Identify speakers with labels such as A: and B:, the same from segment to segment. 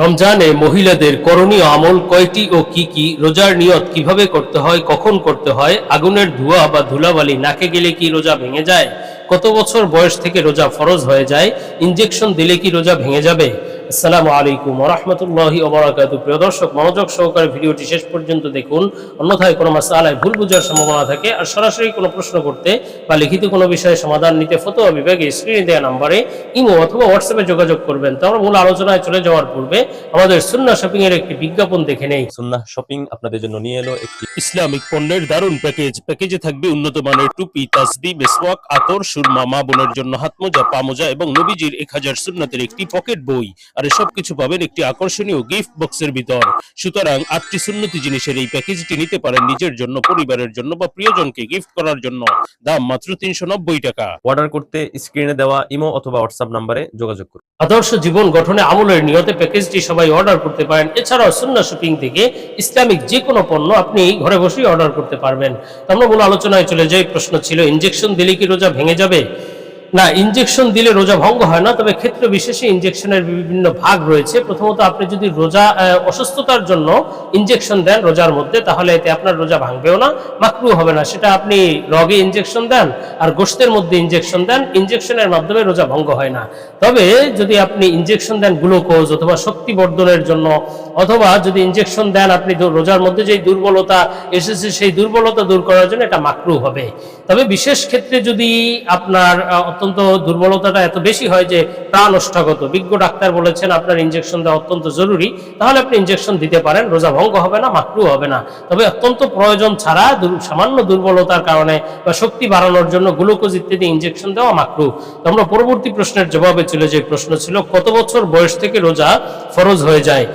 A: রমজানে মহিলাদের করণীয় আমল কয়টি ও কি কি? রোজার নিয়ত কীভাবে করতে হয়, কখন করতে হয়, আগুনের ধোঁয়া বা ধুলাবালি নাকে গেলে কি রোজা ভেঙে যায়, কত বছর বয়স থেকে রোজা ফরজ হয়ে যায় ইঞ্জেকশন দিলে কি রোজা ভেঙে যাবে? আসসালামু আলাইকুম রহমতুল্লাহি ওবরাকাতু। প্রিয় দর্শক মনোযোগ সহকারে ভিডিওটি শেষ পর্যন্ত দেখুন। অন্যথায় কোনো মাসালায় ভুল বোঝার সম্ভাবনা থাকে আর সরাসরি কোনো প্রশ্ন করতে বা লিখিত কোনো বিষয়ে সমাধান নিতে ফতোয়া বিভাগে স্ক্রিনে দেওয়া নাম্বারে ইমো অথবা হোয়াটসঅ্যাপে যোগাযোগ করবেন। তো আমরা মূল আলোচনায় চলে যাওয়ার পূর্বে আমাদের সুন্না শপিং এর একটি বিজ্ঞাপন দেখে নেই।
B: সুন্নাহ শপিং আপনাদের জন্য নিয়ে এলো একটি
A: ইসলামিক পণ্যের দারুণ প্যাকেজ। প্যাকেজে থাকবে উন্নত মানের টুপি তাসবি মেসওয়াক আতর সুরমা মা বোনের জন্য হাত মোজা পা মোজা এবং নবীজির এক হাজার সুন্নাতের একটি পকেট বই। আর এসব কিছু পাবেন একটি আকর্ষণীয় গিফট বক্সের ভিতর। সুতরাং আটটি সুন্নতি জিনিসের এই প্যাকেজটি নিতে পারেন নিজের জন্য পরিবারের জন্য বা প্রিয়জনকে গিফট করার জন্য। দাম মাত্র তিনশো নব্বই টাকা।
B: অর্ডার করতে স্ক্রিনে দেওয়া ইমো অথবা হোয়াটসঅ্যাপ নাম্বারে যোগাযোগ করুন।
A: আদর্শ জীবন গঠনে আমলের নিয়তে প্যাকেজটি সবাই অর্ডার করতে পারেন। এছাড়াও সুন্না শপিং থেকে ইসলামিক যে কোনো পণ্য আপনি ঘরে বসেই অর্ডার করতে পারবেন। আমরা মূল আলোচনায় চলে যাই প্রশ্ন ছিল ইনজেকশন দিলে কি রোজা ভেঙে যাবে? না ইনজেকশন দিলে রোজা ভঙ্গ হয় না, তবে ক্ষেত্র বিশেষে ইনজেকশনের বিভিন্ন ভাগ রয়েছে। প্রথমত আপনি যদি রোজা অসুস্থতার জন্য ইনজেকশন দেন রোজার মধ্যে, তাহলে এতে আপনার রোজা ভাঙবেও না মাকরু হবে না। সেটা আপনি রগে ইনজেকশন দেন আর গোষ্ঠের মধ্যে ইনজেকশন দেন ইনজেকশনের মাধ্যমে রোজা ভঙ্গ হয় না। তবে যদি আপনি ইনজেকশন দেন গ্লুকোজ অথবা শক্তি বর্ধনের জন্য, অথবা যদি ইনজেকশন দেন আপনি রোজার মধ্যে যে দুর্বলতা এসেছে, সেই দুর্বলতা দূর করার জন্য এটা মাকরু হবে। তবে বিশেষ ক্ষেত্রে যদি আপনার অত্যন্ত দুর্বলতাটা এত বেশি হয় যে প্রাণ অষ্টাগত বিজ্ঞ ডাক্তার বলেছেন আপনার ইনজেকশন দেওয়া অত্যন্ত জরুরি, তাহলে আপনি ইনজেকশন দিতে পারেন, রোজা ভঙ্গ হবে না মাকরু হবে না। তবে অত্যন্ত প্রয়োজন ছাড়া সামান্য দুর্বলতার কারণে বা শক্তি বাড়ানোর জন্য গ্লুকোজ ইত্যাদি ইনজেকশন দেওয়া মাকরু আমরা পরবর্তী প্রশ্নের জবাবে ছিল যে প্রশ্ন ছিল, কত বছর বয়স থেকে রোজা ফরজ হয়ে যায়?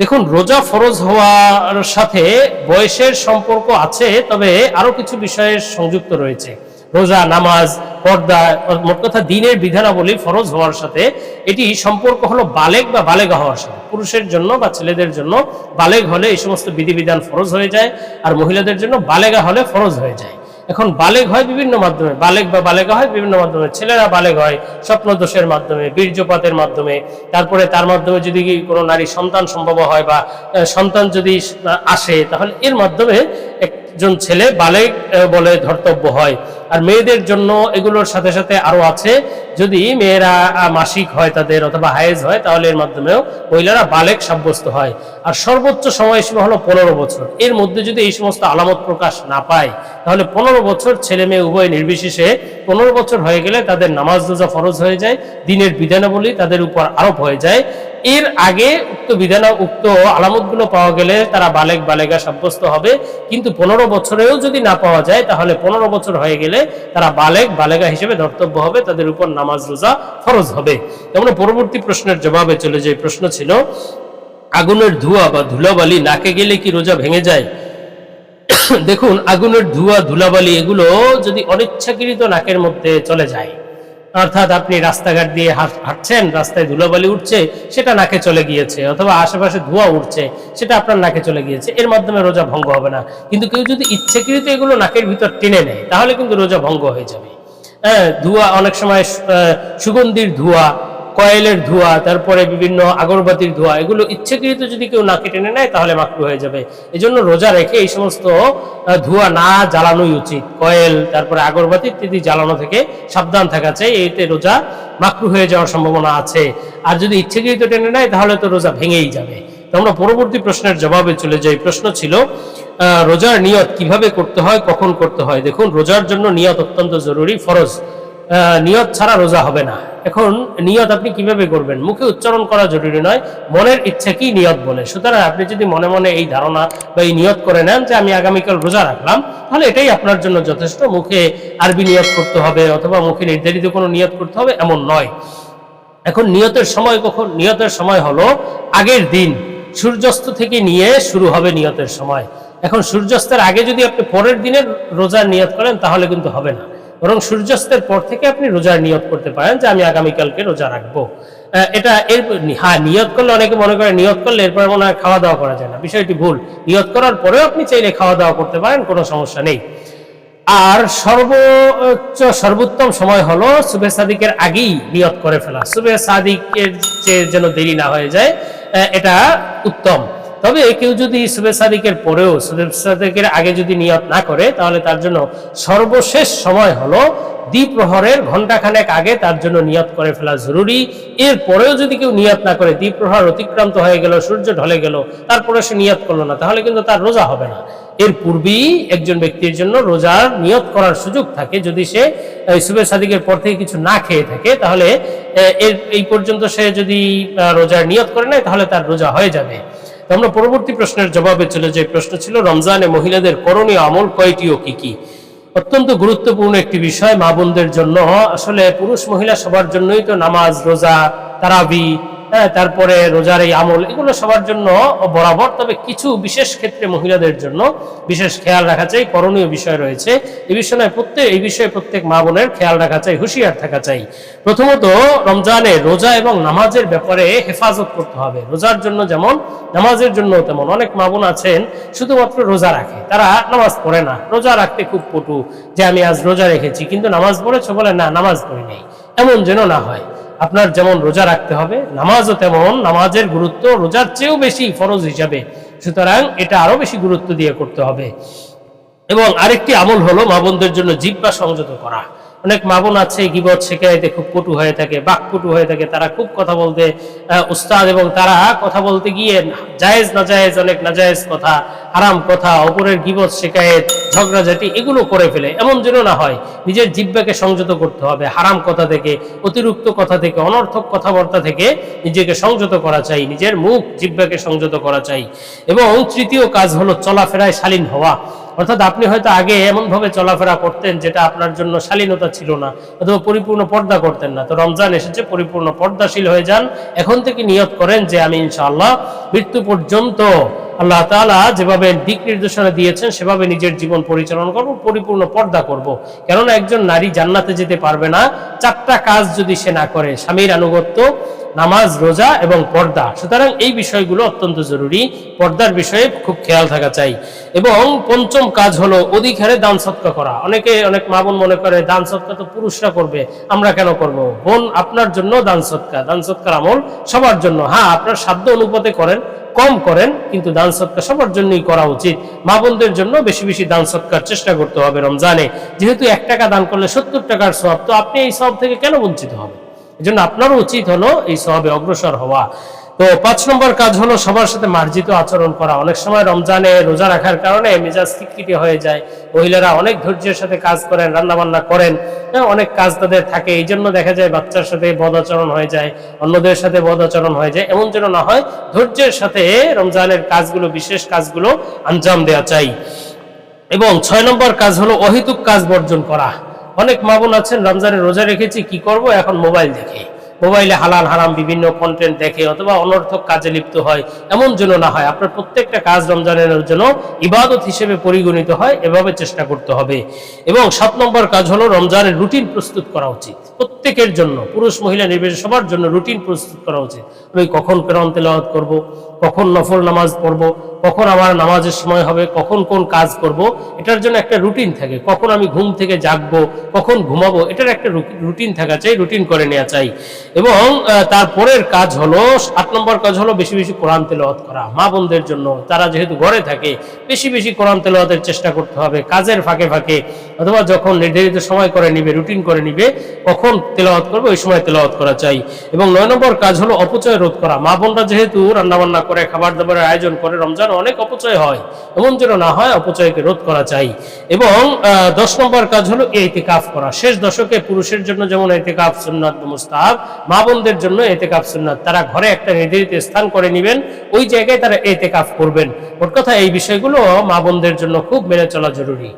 A: দেখুন, রোজা ফরজ হওয়ার সাথে বয়সের সম্পর্ক আছে, তবে আরও কিছু বিষয়ের সংযুক্ত রয়েছে। রোজা, নামাজ, পর্দা, মোট কথা দিনের বিধানাবলী ফরজ হওয়ার সাথে, এটি সম্পর্ক হলো বালেক বা বালেগা হওয়ার সাথে। পুরুষের জন্য বা ছেলেদের জন্য বালেগ হলে এই সমস্ত বিধিবিধান ফরজ হয়ে যায়, আর মহিলাদের জন্য বালেগা হলে ফরজ হয়ে যায়। এখন বালেগ হয় বিভিন্ন মাধ্যমে। বালেগ বা বালেগা হয় বিভিন্ন মাধ্যমে। ছেলেরা বালেগ হয় স্বপ্নদোষের মাধ্যমে, বীর্যপাতের মাধ্যমে। তারপরে তার মাধ্যমে যদি কোনো নারী সন্তান সম্ভব হয় বা সন্তান যদি আসে, তাহলে এর মাধ্যমে একজন ছেলে বালেগ বলে ধর্তব্য হয়। আর মেয়েদের জন্য এগুলোর সাথে সাথে আরও আছে যদি মেয়েরা মাসিক হয় তাদের অথবা হায়েজ হয়, তাহলে এর মাধ্যমেও মহিলারা বালেক সাব্যস্ত হয়। আর সর্বোচ্চ সময়সীমা হলো পনেরো বছর। এর মধ্যে যদি এই সমস্ত আলামত প্রকাশ না পায়, তাহলে পনেরো বছর ছেলে মেয়ে উভয় নির্বিশেষে পনেরো বছর হয়ে গেলে তাদের নামাজ রোজা ফরজ হয়ে যায়, দিনের বিধানাবলী তাদের উপর আরোপ হয়ে যায়। এর আগে উক্ত বিধান, উক্ত আলামতগুলো পাওয়া গেলে তারা বালেক, বালেগা সাব্যস্ত হবে। কিন্তু পনেরো বছরেও যদি না পাওয়া যায়, তাহলে পনেরো বছর হয়ে গেলে তারা বালেক, বালেগা হিসেবে ধর্তব্য হবে, তাদের উপর নামাজ, রোজা ফরজ হবে। আমরা পরবর্তী প্রশ্নের জবাবে চলে যে প্রশ্ন ছিল, আগুনের ধোঁয়া বা ধুলাবালি নাকে গেলে কি রোজা ভেঙে যায়? দেখুন, আগুনের ধোঁয়া, ধুলাবালি এগুলো যদি অনিচ্ছাকৃত নাকের মধ্যে চলে যায়, অর্থাৎ আপনি রাস্তাঘাট দিয়ে হাঁট- হাঁটছেন, রাস্তায় ধুলাবালি উঠছে, সেটা নাকে চলে গিয়েছে, অথবা আশেপাশে ধোঁয়া উঠছে, সেটা আপনার নাকে চলে গিয়েছে, এর মাধ্যমে রোজা ভঙ্গ হবে না। কিন্তু কেউ যদি ইচ্ছাকৃত এগুলো নাকের ভিতর টেনে নেয়, তাহলে কিন্তু রোজা ভঙ্গ হয়ে যাবে। ধোঁয়া অনেক সময় সুগন্ধির ধোঁয়া, কয়েলের ধোঁয়া, তারপরে বিভিন্ন আগরবাতির ধোঁয়া, এগুলো ইচ্ছেকৃত যদি কেউ নাকে টেনে নেয়, তাহলে মাকরু হয়ে যাবে। এজন্য রোজা রেখে এই সমস্ত ধোঁয়া না জ্বালানোই উচিত। কয়েল, তারপরে আগরবাতি ইত্যাদি জ্বালানো থেকে সাবধান থাকা চাই, এতে রোজা মাকরু হয়ে যাওয়ার সম্ভাবনা আছে। আর যদি ইচ্ছাকৃত টেনে নেয়, তাহলে তো রোজা ভেঙেই যাবে। আমরা পরবর্তী প্রশ্নের জবাবে চলে যাই। প্রশ্ন ছিল রোজার নিয়ত কীভাবে করতে হয়, কখন করতে হয়? দেখুন, রোজার জন্য নিয়ত অত্যন্ত জরুরি, ফরজ। নিয়ত ছাড়া রোজা হবে না। এখন নিয়ত আপনি কীভাবে করবেন? মুখে উচ্চারণ করা জরুরি নয়, মনের ইচ্ছা কি নিয়ত বলে। সুতরাং আপনি যদি মনে মনে এই ধারণা বা এই নিয়ত করে নেন যে আমি আগামীকাল রোজা রাখলাম, তাহলে এটাই আপনার জন্য যথেষ্ট। মুখে আরবি নিয়ত করতে হবে অথবা মুখে নির্ধারিত কোনো নিয়ত করতে হবে, এমন নয়। এখন নিয়তের সময় কখন? নিয়তের সময় হলো আগের দিন। সূর্যাস্ত থেকে নিয়ে শুরু হবে নিয়তের সময়। এখন সূর্যাস্তের আগে যদি আপনি পরের দিনের রোজার নিয়ত করেন, তাহলে কিন্তু হবে না। বরং সূর্যাস্তের পর থেকে আপনি রোজার নিয়ত করতে পারেন যে, আমি আগামীকালকে রোজা রাখব। এটা এর হ্যাঁ নিয়ত করলে অনেকে মনে করে, নিয়ত করলে এরপরে মনে হয় খাওয়া দাওয়া করা যায় না। বিষয়টি ভুল। নিয়ত করার পরেও আপনি চাইলে খাওয়া দাওয়া করতে পারেন, কোনো সমস্যা নেই। আর সর্বোচ্চ, সর্বোত্তম সময় হলো সুবে সাদিকের আগেই নিয়ত করে ফেলা। সুবে সাদিকের চেয়ে যেন দেরি না হয়ে যায় এটা উত্তম। তবে কেউ যদি সুবে সাদিকের পরেও সুবে সাদিকের আগে যদি নিয়ত না করে, তাহলে তার জন্য সর্বশেষ সময় হলো দ্বীপ্রহরের ঘন্টাখানেক আগে তার জন্য নিয়ত করে ফেলা জরুরি। এর পরেও যদি কেউ নিয়ত না করে দ্বীপ্রহর অতিক্রান্ত হয়ে গেল, সূর্য ঢলে গেল, তারপরে সে নিয়ত করল না, তাহলে কিন্তু তার রোজা হবে না। এর পূর্বেই একজন ব্যক্তির জন্য রোজার নিয়ত করার সুযোগ থাকে। যদি সে সুবে সাদিকের পর থেকে কিছু না খেয়ে থাকে, তাহলে এর, এই পর্যন্ত সে যদি রোজার নিয়ত করে নেয়, তাহলে তার রোজা হয়ে যাবে। আমরা পরবর্তী প্রশ্নের জবাবে চলে যাই। প্রশ্ন ছিল, রমজানে মহিলাদের করণীয় আমল কয়টি ও কি কি? অত্যন্ত গুরুত্বপূর্ণ একটি বিষয় মা বোনদের জন্য। আসলে পুরুষ মহিলা সবার জন্যই তো নামাজ, রোজা, তারাবি তারপরে রোজার এই আমল, এগুলো সবার জন্য বরাবর। তবে কিছু বিশেষ ক্ষেত্রে মহিলাদের জন্য বিশেষ খেয়াল রাখা চাই, করণীয় বিষয় রয়েছে। এই বিষয়ে প্রত্যেক, এই বিষয়ে প্রত্যেক মা বোনের খেয়াল রাখা চাই, হুঁশিয়ার থাকা চাই। প্রথমত, রমজানে রোজা এবং নামাজের ব্যাপারে হেফাজত করতে হবে। রোজার জন্য যেমন, নামাজের জন্য তেমন। অনেক মা বোন আছেন, শুধুমাত্র রোজা রাখে। তারা নামাজ পড়ে না। রোজা রাখতে খুব পটু যে আমি আজ রোজা রেখেছি, কিন্তু নামাজ পড়েছো বলে না, নামাজ পড়ি নেই। এমন যেন না হয়। আপনার যেমন রোজা রাখতে হবে, নামাজও তেমন, নামাজের গুরুত্ব রোজার চেয়েও বেশি ফরজ হিসাবে। সুতরাং এটা আরও বেশি গুরুত্ব দিয়ে করতে হবে। এবং আরেকটি আমল হলো মা বোনদের জন্য জিব্বা সংযত করা। অনেক মা বোন আছে, গিবত শেখাইতে খুব পটু হয়ে থাকে বাকপটু হয়ে থাকে, তারা খুব কথা বলতে উস্তাদ এবং তারা কথা বলতে গিয়ে জায়েজ না জায়েজ অনেক নাজায়েজ কথা হারাম কথা, অপরের গিবত শেখায়েত ঝগড়াঝাটি, এগুলো করে ফেলে। এমন যেন না হয়, নিজের জিব্বাকে সংযত করতে হবে। হারাম কথা থেকে, অতিরিক্ত কথা থেকে, অনর্থক কথাবার্তা থেকে নিজেকে সংযত করা চাই, নিজের মুখ, জিব্বাকে সংযত করা চাই। এবং তৃতীয় কাজ হলো চলাফেরায় শালীন হওয়া। অর্থাৎ আপনি হয়তো আগে এমনভাবে চলাফেরা করতেন যেটা আপনার জন্য শালীনতা ছিল না, অথবা পরিপূর্ণ পর্দা করতেন না। তো রমজান এসেছে, পরিপূর্ণ পর্দাশীল হয়ে যান। এখন থেকে নিয়ত করেন যে, আমি ইনশাআল্লাহ মৃত্যু পর্যন্ত আল্লাহ তাআলা যেভাবে দিক নির্দেশনা দিয়েছেন, সেভাবে নিজের জীবন পরিচালনা করব, পরিপূর্ণ পর্দা করব। কেননা একজন নারী জান্নাতে যেতে পারবে না। চারটা কাজ যদি সে না করে, স্বামীর আনুগত্য, নামাজ, রোজা এবং পর্দা। সুতরাং এই বিষয়গুলো অত্যন্ত জরুরি। পর্দার বিষয়ে খুব খেয়াল থাকা চাই। এবং পঞ্চম কাজ হলো অধিক হারে দান সৎকা করা। অনেকে, অনেক মা বোন মনে করে, দান সৎকা তো পুরুষরা করবে, আমরা কেন করব? বোন, আপনার জন্য দান সৎকা দান সৎকার আমল সবার জন্য। হ্যাঁ আপনার সাধ্য অনুপাতে করেন। কম করেন, কিন্তু দান সৎকার সবার জন্যই করা উচিত। মা বোনদের জন্য বেশি বেশি দান সৎকার চেষ্টা করতে হবে রমজানে। যেহেতু এক টাকা দান করলে সত্তর টাকার সব তো আপনি এই সব থেকে কেন বঞ্চিত হবেন? জন্য আপনারও উচিত হলো এই সবে অগ্রসর হওয়া। তো পাঁচ নম্বর কাজ হলো সবার সাথে মার্জিত আচরণ করা। অনেক সময় রমজানে রোজা রাখার কারণে মেজাজ খিটখিটে হয়ে যায়। মহিলারা অনেক ধৈর্যের সাথে কাজ করেন রান্না বান্না করেন হ্যাঁ, অনেক কাজ তাদের থাকে। এই জন্য দেখা যায় বাচ্চার সাথে বদ আচরণ হয়ে যায় অন্যদের সাথে বদ আচরণ হয়ে যায়। এমন যেন না হয় ধৈর্যের সাথে রমজানের কাজগুলো বিশেষ কাজগুলো আঞ্জাম দেওয়া চাই। এবং ছয় নম্বর কাজ হলো অহেতুক কাজ বর্জন করা। অনেক মা বোন আছেন রমজানে রোজা রেখেছি কি করব? এখন মোবাইল দেখে। মোবাইলে হালাল, হারাম বিভিন্ন কন্টেন্ট দেখে অথবা অনর্থক কাজে লিপ্ত হয়, এমন যেন না হয়। আপনার প্রত্যেকটা কাজ রমজানের জন্য ইবাদত হিসেবে পরিগণিত হয়, এভাবে চেষ্টা করতে হবে। এবং সাত নম্বর কাজ হলো রমজানের রুটিন প্রস্তুত করা উচিত। প্রত্যেকের জন্য, পুরুষ, মহিলা নির্বিশেষে সবার জন্য রুটিন প্রস্তুত করা উচিত। আমি কখন কেরাম তেলাওয়াত করব? কখন নফল নামাজ পড়ব? কখন আমার নামাজের সময় হবে? কখন কোন কাজ করব? এটার জন্য একটা রুটিন থাকে। কখন আমি ঘুম থেকে জাগবো? কখন ঘুমাবো? এটার একটা রুটিন থাকা চাই, রুটিন করে নেওয়া চাই। এবং তারপরের কাজ হলো আট নম্বর কাজ হলো বেশি বেশি কোরআন তেলাওয়াত করা। মা বোনদের জন্য, তারা যেহেতু ঘরে থাকে, বেশি বেশি কোরআন তেলাওয়াতের চেষ্টা করতে হবে। কাজের ফাঁকে ফাঁকে, অথবা যখন নির্ধারিত সময় করে নিবে, রুটিন করে নিবে, কখন তেলাওয়াত করবে? ওই সময় তেলাওয়াত করা চাই। এবং নয় নম্বর কাজ হলো অপচয় রোধ করা। মা বোনরা যেহেতু রান্নাবান্না করে খাবার দাবারের আয়োজন করে, রমজান অনেক অপচয় হয়। এমন যেন না হয় অপচয়কে রোধ করা চাই। এবং দশ নম্বর কাজ হলো এতেকাফ করা। শেষ দশকে পুরুষের জন্য যেমন এতেকাফ সুন্নাত মুস্তাহাব, মা বোনদের জন্য এতেকাফ সুন্নাত। তারা ঘরে একটা নির্ধারিত স্থান করে নেবেন, ওই জায়গায় তারা এতেকাফ করবেন। ওর কথা এই বিষয়গুলো মা বোনদের জন্য খুব মেনে চলা জরুরি।